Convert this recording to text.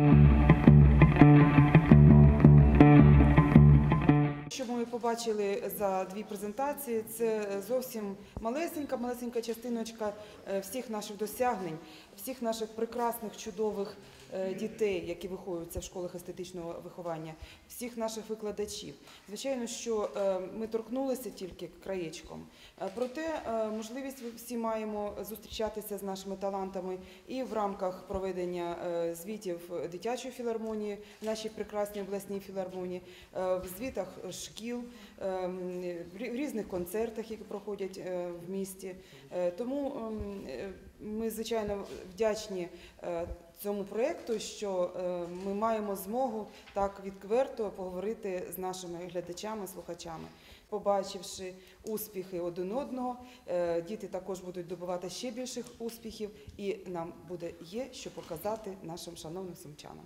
Mm-hmm. Побачили за дві презентації, це зовсім малесенька, малесенька частиночка е, всіх наших досягнень, всіх наших прекрасних, чудових е, дітей, які виховуються в школах естетичного виховання, всіх наших викладачів. Звичайно, що е, ми торкнулися тільки краєчком. Е, Проте е, можливість всі маємо зустрічатися з нашими талантами і в рамках проведення е, звітів дитячої філармонії, нашій прекрасній обласній філармонії, е, в звітах шкіл, е, в різних концертах, які проходять е, в місті. Е, Тому ем, е, ми звичайно вдячні цьому проєкту, що ми маємо змогу так відверто поговорити з нашими глядачами, слухачами. Побачивши успіхи один одного, діти також будуть добувати ще більших успіхів, і нам буде є що показати нашим шановним сумчанам.